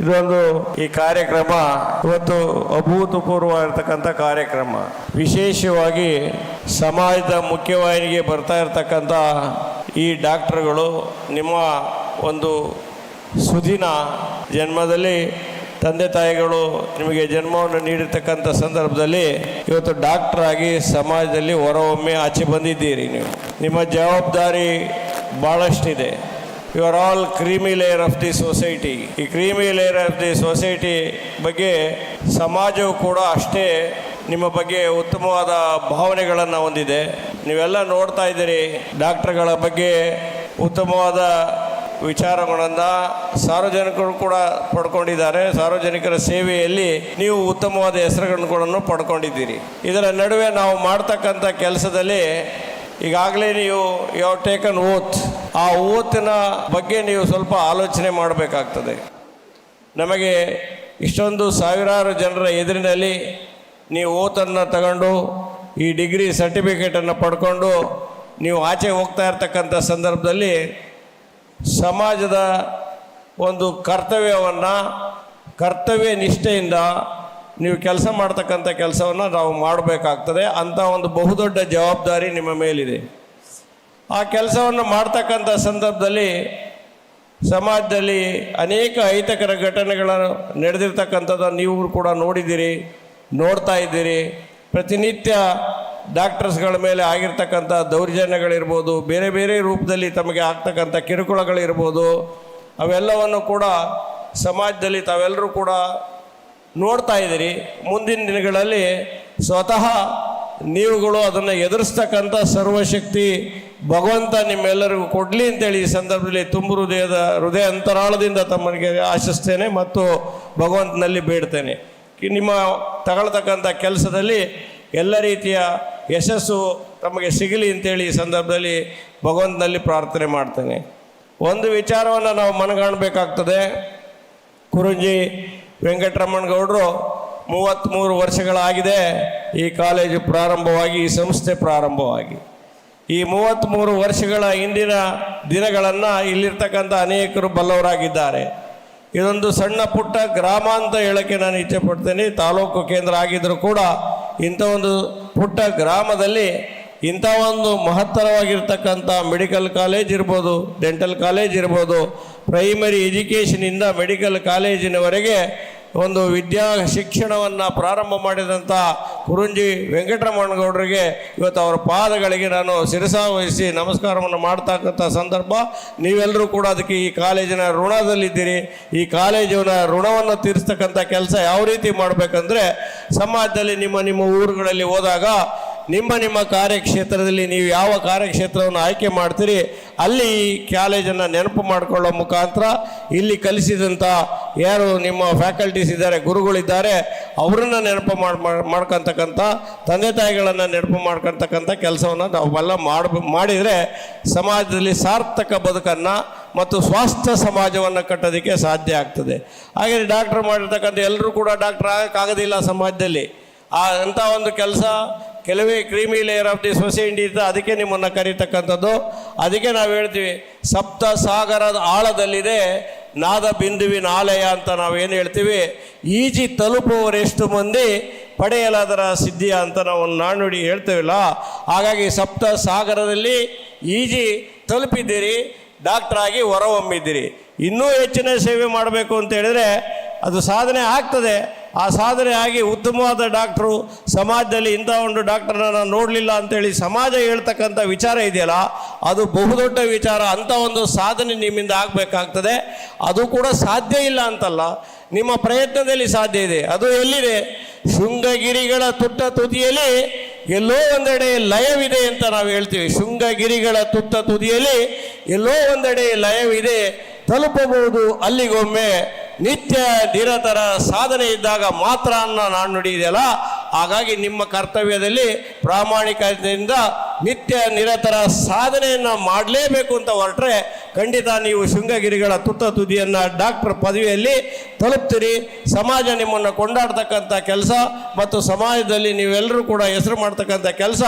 ಇದೊಂದು ಈ ಕಾರ್ಯಕ್ರಮ ಇವತ್ತು ಅಭೂತಪೂರ್ವ ಇರತಕ್ಕಂಥ ಕಾರ್ಯಕ್ರಮ. ವಿಶೇಷವಾಗಿ ಸಮಾಜದ ಮುಖ್ಯವಾಹಿನಿಗೆ ಬರ್ತಾ ಇರತಕ್ಕಂಥ ಈ ಡಾಕ್ಟರ್ಗಳು ನಿಮ್ಮ ಒಂದು ಸುದಿನ ಜನ್ಮದಲ್ಲಿ ತಂದೆ ತಾಯಿಗಳು ನಿಮಗೆ ಜನ್ಮವನ್ನು ನೀಡಿರ್ತಕ್ಕಂಥ ಸಂದರ್ಭದಲ್ಲಿ ಇವತ್ತು ಡಾಕ್ಟರ್ ಆಗಿ ಸಮಾಜದಲ್ಲಿ ಹೊರಹೊಮ್ಮೆ ಆಚೆ ಬಂದಿದ್ದೀರಿ ನೀವು. ನಿಮ್ಮ ಜವಾಬ್ದಾರಿ ಭಾಳಷ್ಟಿದೆ you are all creamy layer of the society ಈ creamy layer of the society ಬಗ್ಗೆ ಸಮಾಜವು ಕೂಡ ಅಷ್ಟೇ ನಿಮ್ಮ ಬಗ್ಗೆ ಉತ್ತಮವಾದ ಭಾವನೆಗಳನ್ನು ಹೊಂದಿದೆ. ನೀವೆಲ್ಲ ನೋಡ್ತಾ ಇದ್ದೀರಿ ಡಾಕ್ಟರ್ಗಳ ಬಗ್ಗೆ ಉತ್ತಮವಾದ ವಿಚಾರಗಳನ್ನು ಸಾರ್ವಜನಿಕರು ಕೂಡ ಪಡ್ಕೊಂಡಿದ್ದಾರೆ. ಸಾರ್ವಜನಿಕರ ಸೇವೆಯಲ್ಲಿ ನೀವು ಉತ್ತಮವಾದ ಹೆಸರುಗಳನ್ನು ಪಡ್ಕೊಂಡಿದ್ದೀರಿ. ಇದರ ನಡುವೆ ನಾವು ಮಾಡ್ತಕ್ಕಂಥ ಕೆಲಸದಲ್ಲಿ ಈಗಾಗಲೇ ನೀವು ಯಾವ ಟೇಕನ್ ಓತ್ ಆ ಓತಿನ ಬಗ್ಗೆ ನೀವು ಸ್ವಲ್ಪ ಆಲೋಚನೆ ಮಾಡಬೇಕಾಗ್ತದೆ. ನಮಗೆ ಇಷ್ಟೊಂದು ಸಾವಿರಾರು ಜನರ ಎದುರಿನಲ್ಲಿ ನೀವು ಓತನ್ನು ತಗೊಂಡು, ಈ ಡಿಗ್ರಿ ಸರ್ಟಿಫಿಕೇಟನ್ನು ಪಡ್ಕೊಂಡು ನೀವು ಆಚೆ ಹೋಗ್ತಾ ಇರ್ತಕ್ಕಂಥ ಸಂದರ್ಭದಲ್ಲಿ ಸಮಾಜದ ಒಂದು ಕರ್ತವ್ಯವನ್ನು, ಕರ್ತವ್ಯ ನಿಷ್ಠೆಯಿಂದ ನೀವು ಕೆಲಸ ಮಾಡ್ತಕ್ಕಂಥ ಕೆಲಸವನ್ನು ನಾವು ಮಾಡಬೇಕಾಗ್ತದೆ ಅಂಥ ಒಂದು ಬಹುದೊಡ್ಡ ಜವಾಬ್ದಾರಿ ನಿಮ್ಮ ಮೇಲಿದೆ. ಆ ಕೆಲಸವನ್ನು ಮಾಡ್ತಕ್ಕಂಥ ಸಂದರ್ಭದಲ್ಲಿ ಸಮಾಜದಲ್ಲಿ ಅನೇಕ ಅಹಿತಕರ ಘಟನೆಗಳು ನಡೆದಿರ್ತಕ್ಕಂಥದ್ದು ನೀವು ಕೂಡ ನೋಡಿದ್ದೀರಿ, ನೋಡ್ತಾ ಇದ್ದೀರಿ. ಪ್ರತಿನಿತ್ಯ ಡಾಕ್ಟರ್ಸ್ಗಳ ಮೇಲೆ ಆಗಿರ್ತಕ್ಕಂಥ ದೌರ್ಜನ್ಯಗಳಿರ್ಬೋದು, ಬೇರೆ ಬೇರೆ ರೂಪದಲ್ಲಿ ತಮಗೆ ಆಗ್ತಕ್ಕಂಥ ಕಿರುಕುಳಗಳಿರ್ಬೋದು, ಅವೆಲ್ಲವನ್ನು ಕೂಡ ಸಮಾಜದಲ್ಲಿ ತಾವೆಲ್ಲರೂ ಕೂಡ ನೋಡ್ತಾ ಇದ್ದೀರಿ. ಮುಂದಿನ ದಿನಗಳಲ್ಲಿ ಸ್ವತಃ ನೀವುಗಳು ಅದನ್ನು ಎದುರಿಸ್ತಕ್ಕಂಥ ಸರ್ವಶಕ್ತಿ ಭಗವಂತ ನಿಮ್ಮೆಲ್ಲರಿಗೂ ಕೊಡಲಿ ಅಂತೇಳಿ ಈ ಸಂದರ್ಭದಲ್ಲಿ ತುಂಬು ಹೃದಯದ, ಹೃದಯ ಅಂತರಾಳದಿಂದ ತಮ್ಮನಿಗೆ ಆಶಿಸ್ತೇನೆ ಮತ್ತು ಭಗವಂತನಲ್ಲಿ ಬೇಡ್ತೇನೆ. ನಿಮ್ಮ ತಗೊಳ್ತಕ್ಕಂಥ ಕೆಲಸದಲ್ಲಿ ಎಲ್ಲ ರೀತಿಯ ಯಶಸ್ಸು ತಮಗೆ ಸಿಗಲಿ ಅಂತೇಳಿ ಈ ಸಂದರ್ಭದಲ್ಲಿ ಭಗವಂತನಲ್ಲಿ ಪ್ರಾರ್ಥನೆ ಮಾಡ್ತೇನೆ. ಒಂದು ವಿಚಾರವನ್ನು ನಾವು ಮನಗಾಣಬೇಕಾಗ್ತದೆ. ಕುರುಂಜಿ ವೆಂಕಟರಮಣಗೌಡರು ಮೂವತ್ತ್ಮೂರು ವರ್ಷಗಳಾಗಿದೆ ಈ ಕಾಲೇಜು ಪ್ರಾರಂಭವಾಗಿ, ಈ ಸಂಸ್ಥೆ ಪ್ರಾರಂಭವಾಗಿ. ಈ ಮೂವತ್ತ್ಮೂರು ವರ್ಷಗಳ ಹಿಂದಿನ ದಿನಗಳನ್ನು ಇಲ್ಲಿರ್ತಕ್ಕಂಥ ಅನೇಕರು ಬಲ್ಲವರಾಗಿದ್ದಾರೆ. ಇದೊಂದು ಸಣ್ಣ ಪುಟ್ಟ ಗ್ರಾಮ ಅಂತ ಹೇಳೋಕ್ಕೆ ನಾನು ಇಚ್ಛೆಪಡ್ತೇನೆ ತಾಲೂಕು ಕೇಂದ್ರ ಆಗಿದ್ದರೂ ಕೂಡ ಇಂಥ ಒಂದು ಪುಟ್ಟ ಗ್ರಾಮದಲ್ಲಿ ಇಂಥ ಒಂದು ಮಹತ್ತರವಾಗಿರ್ತಕ್ಕಂಥ ಮೆಡಿಕಲ್ ಕಾಲೇಜ್ ಇರ್ಬೋದು, ಡೆಂಟಲ್ ಕಾಲೇಜ್ ಇರ್ಬೋದು ಪ್ರೈಮರಿ ಎಜುಕೇಷನಿಂದ ಮೆಡಿಕಲ್ ಕಾಲೇಜಿನವರೆಗೆ ಒಂದು ವಿದ್ಯಾ ಶಿಕ್ಷಣವನ್ನು ಪ್ರಾರಂಭ ಮಾಡಿದಂಥ ಕುರುಂಜಿ ವೆಂಕಟರಮಣಗೌಡರಿಗೆ ಇವತ್ತು ಅವರ ಪಾದಗಳಿಗೆ ನಾನು ಶಿರಸಾವಹಿಸಿ ನಮಸ್ಕಾರವನ್ನು ಮಾಡ್ತಕ್ಕಂಥ ಸಂದರ್ಭ. ನೀವೆಲ್ಲರೂ ಕೂಡ ಅದಕ್ಕೆ ಈ ಕಾಲೇಜಿನ ಋಣದಲ್ಲಿದ್ದೀರಿ. ಈ ಕಾಲೇಜಿನ ಋಣವನ್ನು ತೀರಿಸ್ತಕ್ಕಂಥ ಕೆಲಸ ಯಾವ ರೀತಿ ಮಾಡಬೇಕಂದ್ರೆ, ಸಮಾಜದಲ್ಲಿ ನಿಮ್ಮ ನಿಮ್ಮ ಊರುಗಳಲ್ಲಿ ಹೋದಾಗ ನಿಮ್ಮ ನಿಮ್ಮ ಕಾರ್ಯಕ್ಷೇತ್ರದಲ್ಲಿ ನೀವು ಯಾವ ಕಾರ್ಯಕ್ಷೇತ್ರವನ್ನು ಆಯ್ಕೆ ಮಾಡ್ತೀರಿ, ಅಲ್ಲಿ ಕಾಲೇಜನ್ನು ನೆನಪು ಮಾಡಿಕೊಳ್ಳೋ ಮುಖಾಂತರ ಇಲ್ಲಿ ಕಲಿಸಿದಂಥ ಯಾರು ನಿಮ್ಮ ಫ್ಯಾಕಲ್ಟೀಸ್ ಇದ್ದಾರೆ, ಗುರುಗಳಿದ್ದಾರೆ, ಅವರನ್ನು ನೆನಪು ಮಾಡಿ ಮಾಡ್ಕೊತಕ್ಕಂಥ, ತಂದೆ ತಾಯಿಗಳನ್ನು ನೆನಪು ಮಾಡ್ಕೊತಕ್ಕಂಥ ಕೆಲಸವನ್ನು ನಾವೆಲ್ಲ ಮಾಡ, ಮಾಡಿದರೆ ಸಮಾಜದಲ್ಲಿ ಸಾರ್ಥಕ ಬದುಕನ್ನು ಮತ್ತು ಸ್ವಾಸ್ಥ್ಯ ಸಮಾಜವನ್ನು ಕಟ್ಟೋದಕ್ಕೆ ಸಾಧ್ಯ ಆಗ್ತದೆ. ಹಾಗೆ ಡಾಕ್ಟ್ರ್ ಮಾಡಿರ್ತಕ್ಕಂಥ ಎಲ್ಲರೂ ಕೂಡ ಡಾಕ್ಟ್ರ್ ಆಗೋಕ್ಕಾಗೋದಿಲ್ಲ ಸಮಾಜದಲ್ಲಿ. ಆ ಅಂಥ ಒಂದು ಕೆಲಸ ಕೆಲವೇ creamy layer of the society ಇತ್ತು ಅದಕ್ಕೆ ನಿಮ್ಮನ್ನು ಕರೀತಕ್ಕಂಥದ್ದು. ಅದಕ್ಕೆ ನಾವು ಹೇಳ್ತೀವಿ, ಸಪ್ತ ಸಾಗರದ ಆಳದಲ್ಲಿದೆ ನಾದ ಬಿಂದುವಿನ ಆಲಯ ಅಂತ ನಾವೇನು ಹೇಳ್ತೀವಿ, ಈಜಿ ತಲುಪುವರೆಷ್ಟು ಮಂದಿ ಪಡೆಯಲಾದರ ಸಿದ್ಧಿಯ ಅಂತ ನಾವು ನಾಣ್ಣುಡಿ ಹೇಳ್ತೇವಲ್ಲ. ಹಾಗಾಗಿ ಸಪ್ತ ಸಾಗರದಲ್ಲಿ ಈಜಿ ತಲುಪಿದ್ದೀರಿ ಡಾಕ್ಟ್ರಾಗಿ ಹೊರಹೊಮ್ಮಿದ್ದೀರಿ. ಇನ್ನೂ ಹೆಚ್ಚಿನ ಸೇವೆ ಮಾಡಬೇಕು ಅಂತ ಹೇಳಿದರೆ ಅದು ಸಾಧನೆ ಆಗ್ತದೆ. ಆ ಸಾಧನೆ ಆಗಿ ಉತ್ತಮವಾದ ಡಾಕ್ಟ್ರು, ಸಮಾಜದಲ್ಲಿ ಇಂಥ ಒಂದು ಡಾಕ್ಟರ್ನ ನಾನು ನೋಡಲಿಲ್ಲ ಅಂತೇಳಿ ಸಮಾಜ ಹೇಳ್ತಕ್ಕಂಥ ವಿಚಾರ ಇದೆಯಲ್ಲ, ಅದು ಬಹುದೊಡ್ಡ ವಿಚಾರ. ಅಂಥ ಒಂದು ಸಾಧನೆ ನಿಮ್ಮಿಂದ ಆಗಬೇಕಾಗ್ತದೆ. ಅದು ಕೂಡ ಸಾಧ್ಯ ಇಲ್ಲ ಅಂತಲ್ಲ, ನಿಮ್ಮ ಪ್ರಯತ್ನದಲ್ಲಿ ಸಾಧ್ಯ ಇದೆ. ಅದು ಎಲ್ಲಿದೆ? ಶೃಂಗಗಿರಿಗಳ ತುಟ್ಟ ತುದಿಯಲ್ಲಿ ಎಲ್ಲೋ ಒಂದೆಡೆ ಲಯವಿದೆ ಅಂತ ನಾವು ಹೇಳ್ತೀವಿ. ಶೃಂಗಗಿರಿಗಳ ತುತ್ತ ತುದಿಯಲ್ಲಿ ಎಲ್ಲೋ ಒಂದೆಡೆ ಲಯವಿದೆ. ತಲುಪಬಹುದು ಅಲ್ಲಿಗೊಮ್ಮೆ. ನಿತ್ಯ ನಿರತರ ಸಾಧನೆ ಇದ್ದಾಗ ಮಾತ್ರ ಅನ್ನ ನಾನು ನುಡಿಯಿದೆಯಲ್ಲ? ಹಾಗಾಗಿ ನಿಮ್ಮ ಕರ್ತವ್ಯದಲ್ಲಿ ಪ್ರಾಮಾಣಿಕತೆಯಿಂದ ನಿತ್ಯ ನಿರತರ ಸಾಧನೆಯನ್ನು ಮಾಡಲೇಬೇಕು ಅಂತ ಹೊರಟ್ರೆ ಖಂಡಿತ ನೀವು ಶೃಂಗಗಿರಿಗಳ ತುತ್ತ ತುದಿಯನ್ನು ಡಾಕ್ಟರ್ ಪದವಿಯಲ್ಲಿ ತಲುಪ್ತೀರಿ. ಸಮಾಜ ನಿಮ್ಮನ್ನು ಕೊಂಡಾಡ್ತಕ್ಕಂಥ ಕೆಲಸ ಮತ್ತು ಸಮಾಜದಲ್ಲಿ ನೀವೆಲ್ಲರೂ ಕೂಡ ಹೆಸರು ಮಾಡ್ತಕ್ಕಂಥ ಕೆಲಸ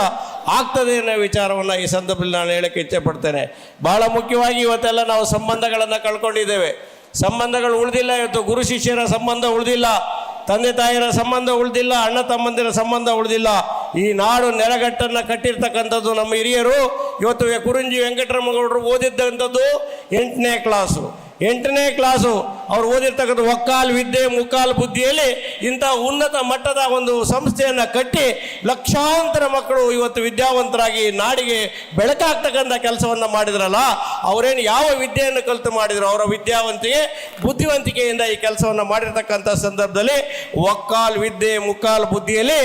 ಆಗ್ತದೆ ಅನ್ನೋ ವಿಚಾರವನ್ನು ಈ ಸಂದರ್ಭದಲ್ಲಿ ನಾನು ಹೇಳಕ್ಕೆ ಇಚ್ಛೆ ಪಡ್ತೇನೆ. ಬಹಳ ಮುಖ್ಯವಾಗಿ ಇವತ್ತೆಲ್ಲ ನಾವು ಸಂಬಂಧಗಳನ್ನು ಕಳ್ಕೊಂಡಿದ್ದೇವೆ. ಸಂಬಂಧಗಳು ಉಳಿದಿಲ್ಲ, ಇವತ್ತು ಗುರು ಶಿಷ್ಯರ ಸಂಬಂಧ ಉಳಿದಿಲ್ಲ, ತಂದೆ ತಾಯಿಯರ ಸಂಬಂಧ ಉಳಿದಿಲ್ಲ, ಅಣ್ಣ ತಮ್ಮಂದಿರ ಸಂಬಂಧ ಉಳಿದಿಲ್ಲ. ಈ ನಾಡು ನೆಲಗಟ್ಟನ್ನು ಕಟ್ಟಿರ್ತಕ್ಕಂಥದ್ದು ನಮ್ಮ ಹಿರಿಯರು, ಇವತ್ತು ಕುರುಂಜಿ ವೆಂಕಟರಮಗೌಡರು ಓದಿದ್ದಂಥದ್ದು ಎಂಟನೇ ಕ್ಲಾಸು. ಎಂಟನೇ ಕ್ಲಾಸು. ಅವ್ರು ಓದಿರ್ತಕ್ಕಂಥ ಒಕ್ಕಾಲ್ ವಿದ್ಯೆ, ಮುಕ್ಕಾಲ್ ಬುದ್ಧಿಯಲ್ಲಿ ಇಂಥ ಉನ್ನತ ಮಟ್ಟದ ಒಂದು ಸಂಸ್ಥೆಯನ್ನು ಕಟ್ಟಿ ಲಕ್ಷಾಂತರ ಮಕ್ಕಳು ಇವತ್ತು ವಿದ್ಯಾವಂತರಾಗಿ ನಾಡಿಗೆ ಬೆಳಕಾಗ್ತಕ್ಕಂಥ ಕೆಲಸವನ್ನು ಮಾಡಿದ್ರಲ್ಲ, ಅವರೇನು ಯಾವ ವಿದ್ಯೆಯನ್ನು ಕಲಿತು ಮಾಡಿದ್ರು? ಅವರ ವಿದ್ಯಾವಂತಿಗೆ, ಬುದ್ಧಿವಂತಿಕೆಯಿಂದ ಈ ಕೆಲಸವನ್ನು ಮಾಡಿರ್ತಕ್ಕಂಥ ಸಂದರ್ಭದಲ್ಲಿ ಒಕ್ಕಾಲ್ ವಿದ್ಯೆ, ಮುಕ್ಕಾಲ್ ಬುದ್ಧಿಯಲ್ಲಿ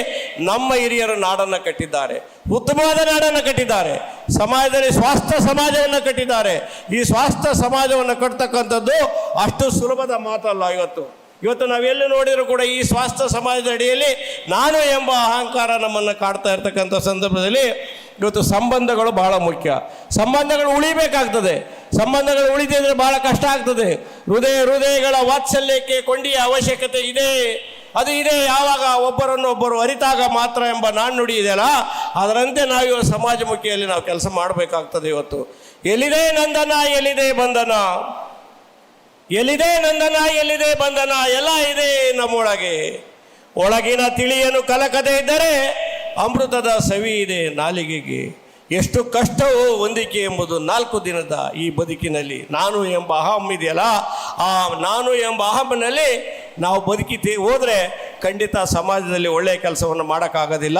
ನಮ್ಮ ಹಿರಿಯರು ನಾಡನ್ನು ಕಟ್ಟಿದ್ದಾರೆ. ಉತ್ತಮವಾದ ನಾಡನ್ನು ಕಟ್ಟಿದ್ದಾರೆ. ಸಮಾಜದಲ್ಲಿ ಸ್ವಾಸ್ಥ್ಯ ಸಮಾಜವನ್ನು ಕಟ್ಟಿದ್ದಾರೆ. ಈ ಸ್ವಾಸ್ಥ್ಯ ಸಮಾಜವನ್ನು ಕಟ್ಟತಕ್ಕಂಥದ್ದು ಅಷ್ಟು ಸುಲಭದ ಮಾತಲ್ಲ ಇವತ್ತು. ಇವತ್ತು ನಾವೆಲ್ಲಿ ನೋಡಿದರೂ ಕೂಡ ಈ ಸ್ವಾಸ್ಥ್ಯ ಸಮಾಜದ ಅಡಿಯಲ್ಲಿ ನಾನು ಎಂಬ ಅಹಂಕಾರ ನಮ್ಮನ್ನು ಕಾಡ್ತಾ ಇರ್ತಕ್ಕಂಥ ಸಂದರ್ಭದಲ್ಲಿ ಇವತ್ತು ಸಂಬಂಧಗಳು ಬಹಳ ಮುಖ್ಯ. ಸಂಬಂಧಗಳು ಉಳಿಬೇಕಾಗ್ತದೆ. ಸಂಬಂಧಗಳು ಉಳಿದಿದ್ರೆ ಬಹಳ ಕಷ್ಟ ಆಗ್ತದೆ. ಹೃದಯ ಹೃದಯಗಳ ವಾತ್ಸಲ್ಯಕ್ಕೆ ಕೊಂಡಿಯ ಅವಶ್ಯಕತೆ ಇದೆ. ಅದು ಇದೆ. ಯಾವಾಗ ಒಬ್ಬರನ್ನು ಒಬ್ಬರು ಅರಿತಾಗ ಮಾತ್ರ ಎಂಬ ನಾಣ್ಣುಡಿ ಇದೆಯಲ್ಲ, ಅದರಂತೆ ನಾವು ಸಮಾಜಮುಖಿಯಲ್ಲಿ ನಾವು ಕೆಲಸ ಮಾಡಬೇಕಾಗ್ತದೆ ಇವತ್ತು. ಎಲ್ಲಿದೆ ನಂದನ, ಎಲ್ಲಿದೆ ಬಂಧನ ಎಲ್ಲಿದೆ ನಂದನ? ಎಲ್ಲಿದೆ ಬಂಧನ ಎಲ್ಲ ಇದೆ ನಮ್ಮೊಳಗೆ. ಒಳಗಿನ ತಿಳಿಯನ್ನು ಕಲಕದೇ ಇದ್ದರೆ ಅಮೃತದ ಸವಿ ಇದೆ ನಾಲಿಗೆಗೆ. ಎಷ್ಟು ಕಷ್ಟವು ಹೊಂದಿಕೆ ಎಂಬುದು ನಾಲ್ಕು ದಿನದ ಈ ಬದುಕಿನಲ್ಲಿ ನಾನು ಎಂಬ ಅಹಂ ಇದೆಯಲ್ಲ? ಆ ನಾನು ಎಂಬ ಅಹಂನಲ್ಲಿ ನಾವು ಬದುಕಿ ಹೋದರೆ ಖಂಡಿತ ಸಮಾಜದಲ್ಲಿ ಒಳ್ಳೆಯ ಕೆಲಸವನ್ನು ಮಾಡೋಕ್ಕಾಗೋದಿಲ್ಲ.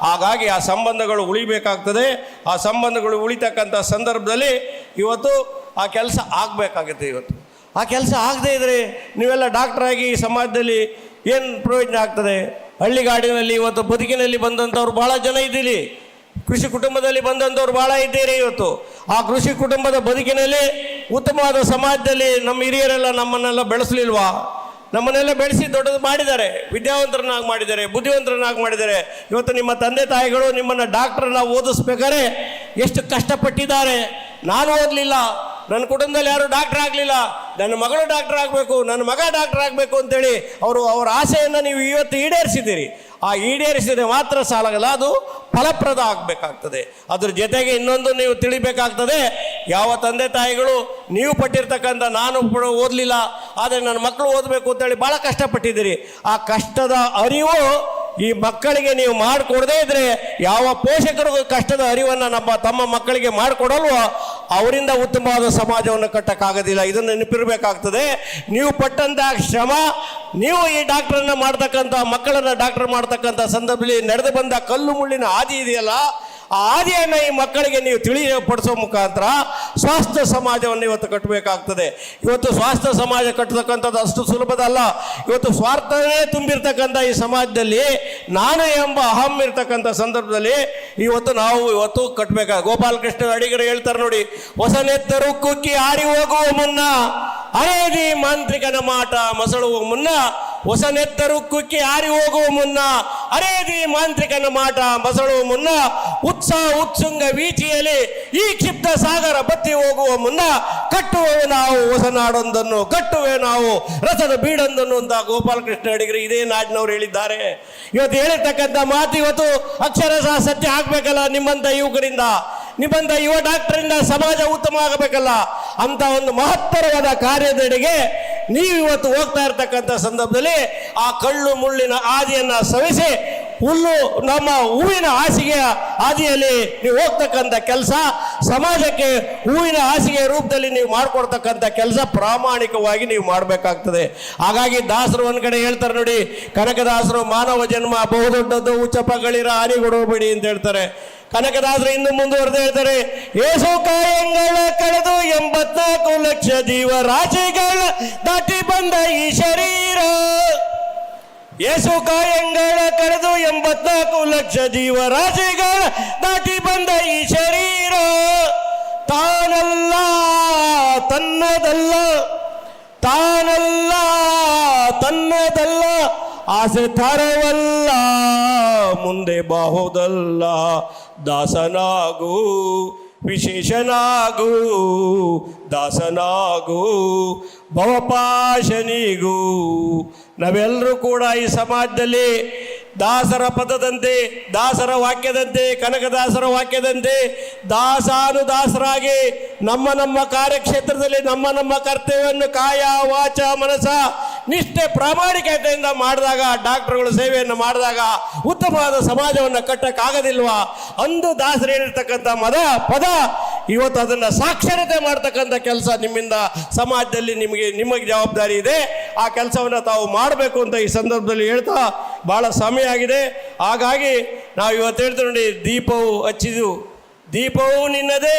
ಹಾಗಾಗಿ ಆ ಸಂಬಂಧಗಳು ಉಳಿಬೇಕಾಗ್ತದೆ. ಆ ಸಂಬಂಧಗಳು ಉಳಿತಕ್ಕಂಥ ಸಂದರ್ಭದಲ್ಲಿ ಇವತ್ತು ಆ ಕೆಲಸ ಆಗಬೇಕಾಗುತ್ತೆ ಇವತ್ತು. ಆ ಕೆಲಸ ಆಗದೇ ಇದ್ದರೆ ನೀವೆಲ್ಲ ಡಾಕ್ಟ್ರಾಗಿ ಸಮಾಜದಲ್ಲಿ ಏನು ಪ್ರಯೋಜನ ಆಗ್ತದೆ? ಹಳ್ಳಿಗಾಡಿನಲ್ಲಿ ಇವತ್ತು ಬದುಕಿನಲ್ಲಿ ಬಂದಂಥವ್ರು ಭಾಳ ಜನ ಇದ್ದೀರಿ. ಕೃಷಿ ಕುಟುಂಬದಲ್ಲಿ ಬಂದಂಥವ್ರು ಭಾಳ ಇದ್ದೀರಿ ಇವತ್ತು. ಆ ಕೃಷಿ ಕುಟುಂಬದ ಬದುಕಿನಲ್ಲಿ ಉತ್ತಮವಾದ ಸಮಾಜದಲ್ಲಿ ನಮ್ಮ ಹಿರಿಯರೆಲ್ಲ ನಮ್ಮನ್ನೆಲ್ಲ ಬೆಳೆಸಲಿಲ್ವಾ? ನಮ್ಮನ್ನೆಲ್ಲ ಬೆಳೆಸಿ ದೊಡ್ಡದು ಮಾಡಿದ್ದಾರೆ. ವಿದ್ಯಾವಂತರನ್ನಾಗಿ ಮಾಡಿದ್ದಾರೆ, ಬುದ್ಧಿವಂತರನ್ನಾಗಿ ಮಾಡಿದ್ದಾರೆ. ಇವತ್ತು ನಿಮ್ಮ ತಂದೆ ತಾಯಿಗಳು ನಿಮ್ಮನ್ನು ಡಾಕ್ಟ್ರನ್ನ ಓದಿಸ್ಬೇಕಾದ್ರೆ ಎಷ್ಟು ಕಷ್ಟಪಟ್ಟಿದ್ದಾರೆ. ನಾನು ಓದಲಿಲ್ಲ. ನನ್ನ ಕುಟುಂಬದಲ್ಲಿ ಯಾರು ಡಾಕ್ಟ್ರ್ ಆಗಲಿಲ್ಲ. ನನ್ನ ಮಗಳು ಡಾಕ್ಟರ್ ಆಗಬೇಕು, ನನ್ನ ಮಗ ಡಾಕ್ಟರ್ ಆಗಬೇಕು ಅಂತೇಳಿ ಅವರು ಅವರ ಆಸೆಯನ್ನು ನೀವು ಇವತ್ತು ಈಡೇರಿಸಿದ್ದೀರಿ. ಆ ಈಡೇರಿಸಿದರೆ ಮಾತ್ರ ಸಾಲಗಲ್ಲ, ಅದು ಫಲಪ್ರದ ಆಗಬೇಕಾಗ್ತದೆ. ಅದ್ರ ಜೊತೆಗೆ ಇನ್ನೊಂದು ನೀವು ತಿಳಿಬೇಕಾಗ್ತದೆ, ಯಾವ ತಂದೆ ತಾಯಿಗಳು ನೀವು ಪಟ್ಟಿರ್ತಕ್ಕಂಥ ನಾನು ಓದಲಿಲ್ಲ, ಆದರೆ ನನ್ನ ಮಕ್ಕಳು ಓದಬೇಕು ಅಂತೇಳಿ ಭಾಳ ಕಷ್ಟಪಟ್ಟಿದ್ದೀರಿ. ಆ ಕಷ್ಟದ ಅರಿವು ಈ ಮಕ್ಕಳಿಗೆ ನೀವು ಮಾಡಿಕೊಡದೇ ಇದ್ರೆ ಯಾವ ಪೋಷಕರಿಗೂ ಕಷ್ಟದ ಅರಿವನ್ನು ನಮ್ಮ ತಮ್ಮ ಮಕ್ಕಳಿಗೆ ಮಾಡಿಕೊಡಲ್ವೋ ಅವರಿಂದ ಉತ್ತಮವಾದ ಸಮಾಜವನ್ನು ಕಟ್ಟಕ್ಕಾಗೋದಿಲ್ಲ. ಇದನ್ನು ನೆನಪಿರಬೇಕಾಗ್ತದೆ. ನೀವು ಪಟ್ಟಂತ ಶ್ರಮ, ನೀವು ಈ ಡಾಕ್ಟರನ್ನ ಮಾಡ್ತಕ್ಕಂಥ ಮಕ್ಕಳನ್ನು ಡಾಕ್ಟರ್ ಮಾಡ್ತಕ್ಕಂಥ ಸಂದರ್ಭದಲ್ಲಿ ನಡೆದು ಬಂದ ಕಲ್ಲು ಮುಳ್ಳಿನ ಹಾದಿ ಇದೆಯಲ್ಲ? ಹಾದಿಯನ್ನು ಈ ಮಕ್ಕಳಿಗೆ ನೀವು ತಿಳಿಯಪಡಿಸೋ ಮುಖಾಂತರ ಸ್ವಾಸ್ಥ್ಯ ಸಮಾಜವನ್ನು ಇವತ್ತು ಕಟ್ಟಬೇಕಾಗ್ತದೆ. ಇವತ್ತು ಸ್ವಾಸ್ಥ್ಯ ಸಮಾಜ ಕಟ್ಟತಕ್ಕಂಥದ್ದು ಅಷ್ಟು ಸುಲಭದಲ್ಲ. ಇವತ್ತು ಸ್ವಾರ್ಥವೇ ತುಂಬಿರ್ತಕ್ಕಂಥ ಈ ಸಮಾಜದಲ್ಲಿ ನಾನು ಎಂಬ ಅಹಂ ಇರ್ತಕ್ಕಂಥ ಸಂದರ್ಭದಲ್ಲಿ ಇವತ್ತು ನಾವು ಇವತ್ತು ಕಟ್ಟಬೇಕಾಗ ಗೋಪಾಲಕೃಷ್ಣ ಅಡಿಗರು ಹೇಳ್ತಾರೆ ನೋಡಿ, ಹೊಸನೆತ್ತರು ಕುಕ್ಕಿ ಆರಿ ಹೋಗುವ ಮುನ್ನ ಅರೇದಿ ಮಾಂತ್ರಿಕನ ಮಾಟ ಮಸಳುವ ಮುನ್ನ ಹೊಸನೆತ್ತರು ಕುಕ್ಕಿ ಹಾರಿ ಹೋಗುವ ಮುನ್ನ ಅರೇದಿ ಮಾಂತ್ರಿಕನ ಮಾಟ ಬಸಳುವ ಮುನ್ನ ಉತ್ಸಾಹ ಉತ್ಸುಂಗ ವೀಚಿಯಲ್ಲಿ ಈ ಕ್ಷಿಪ್ತ ಸಾಗರ ಬತ್ತಿ ಹೋಗುವ ಮುನ್ನ ಕಟ್ಟುವೆ ನಾವು ಹೊಸ ನಾಡೊಂದನ್ನು, ಕಟ್ಟುವೆ ನಾವು ರಸದ ಬೀಡೊಂದನ್ನು ಅಂತ ಗೋಪಾಲಕೃಷ್ಣ ಅಡಿಗರು ಇದೇ ನಾಡಿನವ್ರು ಹೇಳಿದ್ದಾರೆ. ಇವತ್ತು ಹೇಳಿರ್ತಕ್ಕಂಥ ಮಾತು ಇವತ್ತು ಅಕ್ಷರಶಃ ಸತ್ಯ ಆಗ್ಬೇಕಲ್ಲ ನಿಮ್ಮಂತ ಯುವಕರಿಂದ. ನಿಮ್ಮಂತ ಯುವ ಡಾಕ್ಟರಿಂದ ಸಮಾಜ ಉತ್ತಮ ಆಗಬೇಕಲ್ಲ. ಅಂತ ಒಂದು ಮಹತ್ತರವಾದ ಕಾರ್ಯದೆಡೆಗೆ ನೀವು ಇವತ್ತು ಹೋಗ್ತಾ ಇರ್ತಕ್ಕಂಥ ಸಂದರ್ಭದಲ್ಲಿ ಆ ಕಳ್ಳು ಮುಳ್ಳಿನ ಆದಿಯನ್ನ ಸವಿಸಿ, ಹುಲ್ಲು ನಮ್ಮ ಹೂವಿನ ಹಾಸಿಗೆಯ ಹಾದಿಯಲ್ಲಿ ನೀವು ಹೋಗ್ತಕ್ಕಂಥ ಕೆಲಸ, ಸಮಾಜಕ್ಕೆ ಹೂವಿನ ಹಾಸಿಗೆಯ ರೂಪದಲ್ಲಿ ನೀವು ಮಾಡಿಕೊಡ್ತಕ್ಕಂಥ ಕೆಲಸ ಪ್ರಾಮಾಣಿಕವಾಗಿ ನೀವು ಮಾಡಬೇಕಾಗ್ತದೆ. ಹಾಗಾಗಿ ದಾಸರು ಒಂದು ಕಡೆ ಹೇಳ್ತಾರೆ ನೋಡಿ, ಕನಕದಾಸರು ಮಾನವ ಜನ್ಮ ಬಹುದೊಡ್ಡದ್ದು ಉಚ್ಚಪಗಳಿರ ಹಾನಿಗೊಡಬೇಡಿ ಅಂತ ಹೇಳ್ತಾರೆ. ಕನಕದಾಸರು ಇನ್ನು ಮುಂದುವರೆದು ಹೇಳ್ತಾರೆ, ಏಸು ಕಾಯಂಗಳ ಕಳೆದು ಎಂಬತ್ನಾಲ್ಕು ಲಕ್ಷ ಜೀವರಾಶಿಗಳ ದಾಟಿ ಬಂದ ಈ ಶರೀರ. ಏಸು ಕಾಯಂಗಳ ಕಳೆದು ಎಂಬತ್ನಾಲ್ಕು ಲಕ್ಷ ಜೀವರಾಶಿಗಳ ದಾಟಿ ಬಂದ ಈ ಶರೀರ. ತಾನಲ್ಲ, ತನ್ನದಲ್ಲ ತಾನಲ್ಲ, ತನ್ನದಲ್ಲ, ಆಸೆ ತರವಲ್ಲ. ಮುಂದೆ ಬಾಹುದಲ್ಲ, ದಾಸನಾಗು, ವಿಶೇಷನಾಗು, ದಾಸನಾಗು, ಭವಪಾಶನಿಗೂ. ನಾವೆಲ್ಲರೂ ಕೂಡ ಈ ಸಮಾಜದಲ್ಲಿ ದಾಸರ ಪದದಂತೆ, ದಾಸರ ವಾಕ್ಯದಂತೆ, ಕನಕದಾಸರ ವಾಕ್ಯದಂತೆ, ದಾಸಾನುದಾಸರಾಗಿ ನಮ್ಮ ನಮ್ಮ ಕಾರ್ಯಕ್ಷೇತ್ರದಲ್ಲಿ ನಮ್ಮ ನಮ್ಮ ಕರ್ತವ್ಯವನ್ನು ಕಾಯ, ವಾಚ, ಮನಸ ನಿಷ್ಠೆ ಪ್ರಾಮಾಣಿಕತೆಯಿಂದ ಮಾಡಿದಾಗ, ಡಾಕ್ಟರ್ಗಳು ಸೇವೆಯನ್ನು ಮಾಡಿದಾಗ ಉತ್ತಮವಾದ ಸಮಾಜವನ್ನು ಕಟ್ಟಕ್ಕಾಗದಿಲ್ವಾ? ಅಂದು ದಾಸರು ಹೇಳಿರ್ತಕ್ಕಂಥ ಮದ, ಪದ, ಇವತ್ತು ಅದನ್ನು ಸಾಕ್ಷರತೆ ಮಾಡ್ತಕ್ಕಂಥ ಕೆಲಸ ನಿಮ್ಮಿಂದ ಸಮಾಜದಲ್ಲಿ ನಿಮಗೆ ನಿಮಗೆ ಜವಾಬ್ದಾರಿ ಇದೆ. ಆ ಕೆಲಸವನ್ನು ತಾವು ಮಾಡಬೇಕು ಅಂತ ಈ ಸಂದರ್ಭದಲ್ಲಿ ಹೇಳ್ತಾ ಭಾಳ ಸಮಯ ಆಗಿದೆ. ಹಾಗಾಗಿ ನಾವು ಇವತ್ತು ಹೇಳ್ತೀವಿ ನೋಡಿ, ದೀಪವು ಹಚ್ಚಿದು ದೀಪವೂ ನಿನ್ನದೇ,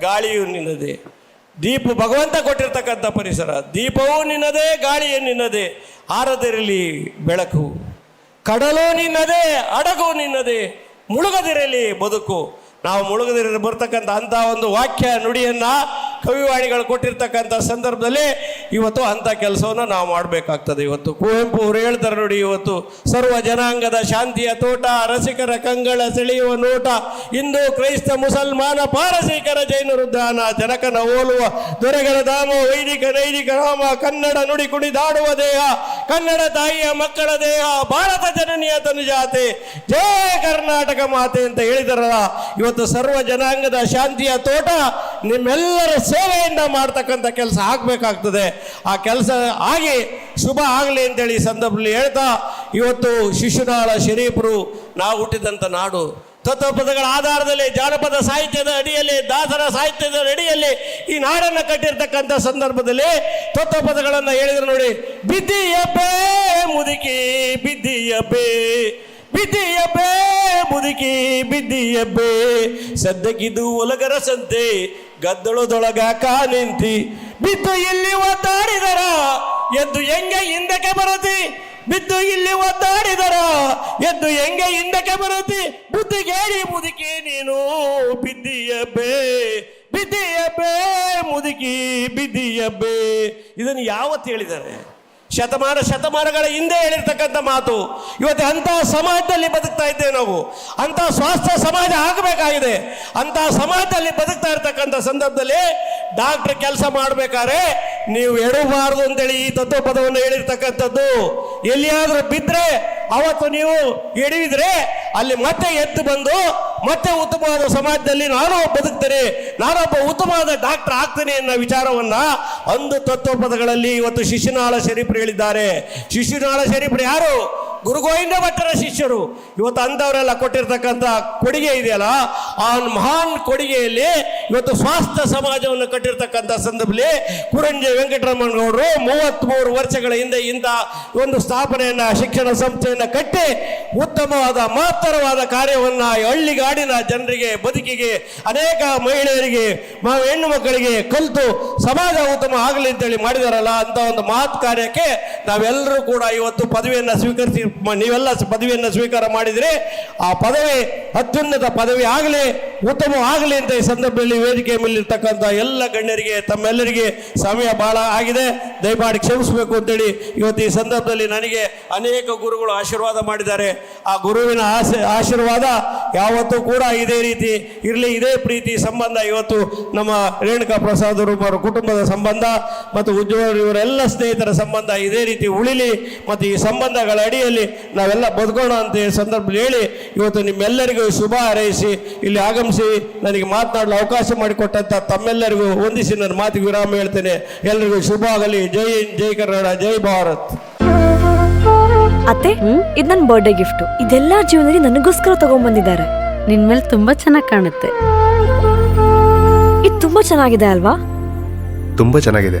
ಗಾಳಿಯು ನಿನ್ನದೇ. ದೀಪ ಭಗವಂತ ಕೊಟ್ಟಿರ್ತಕ್ಕಂಥ ಪರಿಸರ. ದೀಪವೂ ನಿನ್ನದೇ, ಗಾಳಿಯೇ ನಿನ್ನದೇ, ಆರದಿರಲಿ ಬೆಳಕು. ಕಡಲು ನಿನ್ನದೇ, ಅಡಗು ನಿನ್ನದೇ, ಮುಳುಗದಿರಲಿ ಬದುಕು. ನಾವು ಮುಳುಗದಿರಲಿ ಬರ್ತಕ್ಕಂಥ ಅಂಥ ಒಂದು ವಾಕ್ಯ ನುಡಿಯನ್ನು ಕವಿವಾಣಿಗಳು ಕೊಟ್ಟಿರ್ತಕ್ಕಂಥ ಸಂದರ್ಭದಲ್ಲಿ ಇವತ್ತು ಅಂಥ ಕೆಲಸವನ್ನು ನಾವು ಮಾಡಬೇಕಾಗ್ತದೆ ಇವತ್ತು. ಕುವೆಂಪು ಅವರು ಹೇಳ್ತಾರೆ ನೋಡಿ ಇವತ್ತು, ಸರ್ವ ಜನಾಂಗದ ಶಾಂತಿಯ ತೋಟ ರಸಿಕರ ಕಂಗಳ ಸೆಳೆಯುವ ನೋಟ, ಹಿಂದೂ ಕ್ರೈಸ್ತ ಮುಸಲ್ಮಾನ ಪಾರಸೀಕರ ಜೈನರು ದಾನ ಜನಕನ ಓಲುವ ದೊರೆಗಳ ಧಾಮ, ವೈದಿಕ ನೈದಿಕ ರಾಮ, ಕನ್ನಡ ನುಡಿ ಕುಣಿದಾಡುವ ದೇಹ, ಕನ್ನಡ ತಾಯಿಯ ಮಕ್ಕಳ ದೇಹ, ಭಾರತ ಜನನಿಯ ತನುಜಾತೆ, ಜಯ ಕರ್ನಾಟಕ ಮಾತೆ ಅಂತ ಹೇಳಿದಾರಲ್ಲ. ಇವತ್ತು ಸರ್ವ ಜನಾಂಗದ ಶಾಂತಿಯ ತೋಟ ನಿಮ್ಮೆಲ್ಲರ ಸೇವೆಯಿಂದ ಮಾಡ್ತಕ್ಕಂಥ ಕೆಲಸ ಆಗಬೇಕಾಗ್ತದೆ. ಆ ಕೆಲಸ ಆಗಿ ಶುಭ ಆಗಲಿ ಅಂತೇಳಿ ಈ ಸಂದರ್ಭದಲ್ಲಿ ಹೇಳ್ತಾ, ಇವತ್ತು ಶಿಶುನಾಳ ಶರೀಫರು ನಾವು ಹುಟ್ಟಿದಂಥ ನಾಡು. ತತ್ವಪದಗಳ ಆಧಾರದಲ್ಲಿ ಜಾನಪದ ಸಾಹಿತ್ಯದ ಅಡಿಯಲ್ಲಿ, ದಾಸರ ಸಾಹಿತ್ಯದ ಅಡಿಯಲ್ಲಿ ಈ ನಾಡನ್ನು ಕಟ್ಟಿರ್ತಕ್ಕಂಥ ಸಂದರ್ಭದಲ್ಲಿ ತತ್ವಪದಗಳನ್ನು ಹೇಳಿದ್ರು ನೋಡಿ ಬಿದ್ದಿಯಬ್ಬೇ ಮುದುಕಿ ಬಿದ್ದಿಯಬ್ಬೇ ಬಿದ್ದಿಯಬ್ಬೇ ಮುದುಕಿ ಬಿದ್ದಿಯಬ್ಬೇ ಸದ್ದಕ್ಕಿದು ಒಲಗರ ಸಂತೆ ಗದ್ದಳದೊಳಗ ಕಾಲಿಂತಿ ಬಿದ್ದು ಇಲ್ಲಿ ಒದ್ದಾಡಿದರ, ಎದ್ದು ಹೆಂಗೆ ಹಿಂದಕ್ಕೆ ಬರುತ್ತಿ? ಬಿದ್ದು ಇಲ್ಲಿ ಒದ್ದಾಡಿದರ, ಎದ್ದು ಹೆಂಗೆ ಹಿಂದಕ್ಕೆ ಬರುತ್ತಿ? ಬುದ್ಧಿಗೇರಿ ಮುದುಕಿ ನೀನು ಬಿದ್ದಿಯಬ್ಬೇ ಬಿದ್ದಿಯಬ್ಬೇ ಮುದುಕಿ ಬಿದ್ದಿಯಬ್ಬೇ. ಇದನ್ನು ಯಾವತ್ತು ಹೇಳಿದ್ದಾರೆ? ಶತಮಾನ ಶತಮಾನಗಳ ಹಿಂದೆ ಹೇಳಿರ್ತಕ್ಕಂಥ ಮಾತು. ಇವತ್ತು ಅಂಥ ಸಮಾಜದಲ್ಲಿ ಬದುಕ್ತಾ ಇದ್ದೇವೆ ನಾವು. ಅಂಥ ಸ್ವಾಸ್ಥ್ಯ ಸಮಾಜ ಆಗಬೇಕಾಗಿದೆ. ಅಂಥ ಸಮಾಜದಲ್ಲಿ ಬದುಕ್ತಾ ಇರ್ತಕ್ಕಂಥ ಸಂದರ್ಭದಲ್ಲಿ ಡಾಕ್ಟರ್ ಕೆಲಸ ಮಾಡಬೇಕಾದ್ರೆ ನೀವು ಎಡಬಾರದು ಅಂತೇಳಿ ಈ ತತ್ವ ಪದವನ್ನು ಹೇಳಿರ್ತಕ್ಕಂಥದ್ದು. ಎಲ್ಲಿಯಾದರೂ ಬಿದ್ದರೆ ಅವತ್ತು ನೀವು ಎಡವಿದ್ರೆ ಅಲ್ಲಿ ಮತ್ತೆ ಎದ್ದು ಬಂದು ಮತ್ತೆ ಉತ್ತಮವಾದ ಸಮಾಜದಲ್ಲಿ ನಾನು ಬದುಕ್ತೇನೆ, ನಾನೊಬ್ಬ ಉತ್ತಮವಾದ ಡಾಕ್ಟರ್ ಆಗ್ತೇನೆ ಅನ್ನೋ ವಿಚಾರವನ್ನ ಅಂದು ತತ್ವಪದಗಳಲ್ಲಿ ಇವತ್ತು ಶಿಶುನಾಳ ಶರೀಫರು ಹೇಳಿದ್ದಾರೆ. ಶಿಶುನಾಳ ಶರೀಫರು ಯಾರು? ಗುರು ಗೋವಿಂದ ಭಟ್ಟರ ಶಿಷ್ಯರು. ಇವತ್ತು ಅಂಥವರೆಲ್ಲ ಕೊಟ್ಟಿರ್ತಕ್ಕಂಥ ಕೊಡುಗೆ ಇದೆಯಲ್ಲ, ಆ ಮಹಾನ್ ಕೊಡುಗೆಯಲ್ಲಿ ಇವತ್ತು ಸ್ವಾಸ್ಥ್ಯ ಸಮಾಜವನ್ನು ಕಟ್ಟಿರ್ತಕ್ಕಂಥ ಸಂದರ್ಭದಲ್ಲಿ ಕುರಂಜೆ ವೆಂಕಟರಮಣಗೌಡರು ಮೂವತ್ತ್ಮೂರು ವರ್ಷಗಳ ಹಿಂದೆ ಇಂಥ ಒಂದು ಸ್ಥಾಪನೆಯನ್ನು, ಶಿಕ್ಷಣ ಸಂಸ್ಥೆಯನ್ನು ಕಟ್ಟಿ ಉತ್ತಮವಾದ, ಮಹತ್ತರವಾದ ಕಾರ್ಯವನ್ನು ಹಳ್ಳಿಗಾಡಿನ ಜನರಿಗೆ, ಬದುಕಿಗೆ, ಅನೇಕ ಮಹಿಳೆಯರಿಗೆ ಹೆಣ್ಣು ಮಕ್ಕಳಿಗೆ ಕಲಿತು ಸಮಾಜ ಉತ್ತಮ ಆಗಲಿ ಅಂತೇಳಿ ಮಾಡಿದಾರಲ್ಲ ಅಂತ ಒಂದು ಮಹತ್ ಕಾರ್ಯಕ್ಕೆ ನಾವೆಲ್ಲರೂ ಕೂಡ ಇವತ್ತು ಪದವಿಯನ್ನು ಸ್ವೀಕರಿಸಿ ನೀವೆಲ್ಲ ಪದವಿಯನ್ನು ಸ್ವೀಕಾರ ಮಾಡಿದರೆ ಆ ಪದವಿ ಅತ್ಯುನ್ನತ ಪದವಿ ಆಗಲಿ, ಉತ್ತಮ ಆಗಲಿ ಅಂತ ಈ ಸಂದರ್ಭದಲ್ಲಿ ವೇದಿಕೆ ಮೇಲಿರ್ತಕ್ಕಂಥ ಎಲ್ಲ ಗಣ್ಯರಿಗೆ, ತಮ್ಮೆಲ್ಲರಿಗೆ ಸಮಯ ಭಾಳ ಆಗಿದೆ. ದಯಮಾಡಿ ಕ್ಷಮಿಸಬೇಕು ಅಂತೇಳಿ ಇವತ್ತು ಈ ಸಂದರ್ಭದಲ್ಲಿ ನನಗೆ ಅನೇಕ ಗುರುಗಳು ಆಶೀರ್ವಾದ ಮಾಡಿದ್ದಾರೆ. ಆ ಗುರುವಿನ ಆಶೀರ್ವಾದ ಯಾವತ್ತೂ ಕೂಡ ಇದೇ ರೀತಿ ಇರಲಿ, ಇದೇ ಪ್ರೀತಿ ಸಂಬಂಧ ಇವತ್ತು ನಮ್ಮ ರೇಣುಕಾ ಪ್ರಸಾದ್ ಅವರ ಕುಟುಂಬದ ಸಂಬಂಧ ಮತ್ತು ಉಜ್ವಲ್ ಇವರೆಲ್ಲ ಸ್ನೇಹಿತರ ಸಂಬಂಧ ಇದೇ ರೀತಿ ಉಳಿಲಿ ಮತ್ತು ಈ ಸಂಬಂಧಗಳ ಅಡಿಯಲ್ಲಿ ನಾವೆಲ್ಲ ಬದುಕೋಣ ಅಂತ ಈ ಸಂದರ್ಭದಲ್ಲಿ ಹೇಳಿ ಇವತ್ತು ನಿಮ್ಮೆಲ್ಲರಿಗೂ ಶುಭ ಹಾರೈಸಿ ಇಲ್ಲಿ ಆಗಮಿಸಿ ನನಗೆ ಮಾತನಾಡಲು ಅವಕಾಶ ಮಾಡಿಕೊಟ್ಟಂಥ ತಮ್ಮೆಲ್ಲರಿಗೂ ವಂದಿಸಿ ನನ್ನ ಮಾತಿಗೆ ವಿರಾಮ ಹೇಳ್ತೇನೆ. ಎಲ್ಲರಿಗೂ ಶುಭ ಆಗಲಿ. ಜೈ ಹಿಂದ್ ಜೈ ಕನ್ನಡ ಜೈ ಭಾರತ್. ಅತ್ತೆ ಇದು ನನ್ನ ಬರ್ಡೇ ಗಿಫ್ಟ್ ಇದೆಲ್ಲ ಜೀವನದಲ್ಲಿ ನನಗೋಸ್ಕರ ತಗೊಂಡ್ಬಂದಿದ್ದಾರೆ. ನಿನ್ ಮೇಲೆ ತುಂಬಾ ಚೆನ್ನಾಗಿ ಕಾಣುತ್ತೆ. ಇದು ತುಂಬಾ ಚೆನ್ನಾಗಿದೆ ಅಲ್ವಾ? ತುಂಬಾ ಚೆನ್ನಾಗಿದೆ.